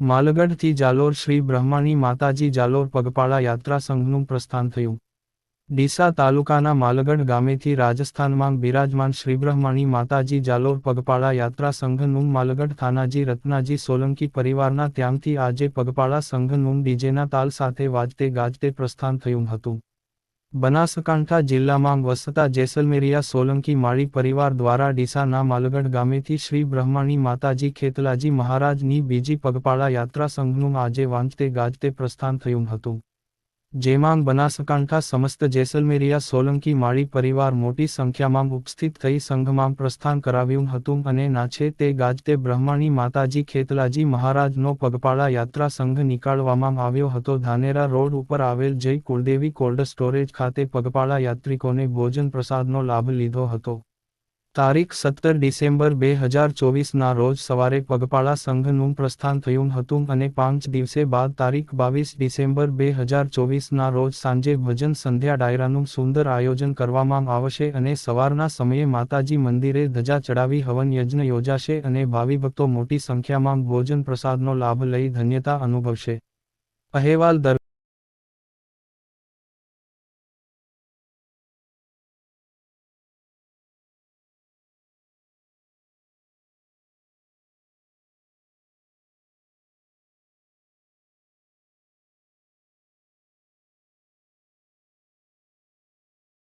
માલગઢથી જાલોર શ્રી બ્રહ્માણી માતાજી જાલોર પગપાળા યાત્રા સંઘનું પ્રસ્થાન થયું. ડીસા તાલુકાના માલગઢ ગામેથી રાજસ્થાનમાં બિરાજમાન શ્રી બ્રહ્માણી માતાજી જાલોર પગપાળા યાત્રા સંઘનું માલગઢ થાનાજી રત્નાજી સોલંકી પરિવારના ત્યાંથી આજે પગપાળા સંઘનું ડીજેના તાલ સાથે વાજતે ગાજતે પ્રસ્થાન થયું હતું. બનાસકાંઠા જિલ્લામાં વસતા જેસલમેરિયા સોલંકી માળી પરિવાર દ્વારા ડીસાના માલગઢ ગામેથી શ્રી બ્રહ્માણી માતાજી ખેતલાજી મહારાજની બીજી પગપાળા યાત્રા સંઘનું આજે વાંચતે ગાજતે પ્રસ્થાન થયું હતું. જેમાં બનાસકાંઠા સમસ્ત જેસલમેરિયા સોલંકી માળી પરિવાર મોટી સંખ્યામાં ઉપસ્થિત થઈ સંઘમાં પ્રસ્થાન કરાવ્યું હતું અને નાછે તે ગાજતે બ્રહ્માણી માતાજી ખેતલાજી મહારાજનો પગપાળા યાત્રા સંઘ નીકાળવામાં આવ્યો હતો. ધાનેરા રોડ ઉપર આવેલ જય કુળદેવી કોલ્ડ સ્ટોરેજ ખાતે પગપાળા યાત્રિકોને ભોજન પ્રસાદનો લાભ લીધો હતો. તારીખ સત્તર ડિસેમ્બર બે હજાર ચોવીસના રોજ સવારે પગપાળા સંઘનું પ્રસ્થાન થયું હતું અને પાંચ દિવસે બાદ તારીખ બાવીસ ડિસેમ્બર બે હજાર ચોવીસના રોજ સાંજે ભજન સંધ્યા ડાયરાનું સુંદર આયોજન કરવામાં આવશે અને સવારના સમયે માતાજી મંદિરે ધજા ચડાવી હવન યજ્ઞ યોજાશે અને ભાવિ ભક્તો મોટી સંખ્યામાં ભોજન પ્રસાદનો લાભ લઈ ધન્યતા અનુભવશે. અહેવાલ દર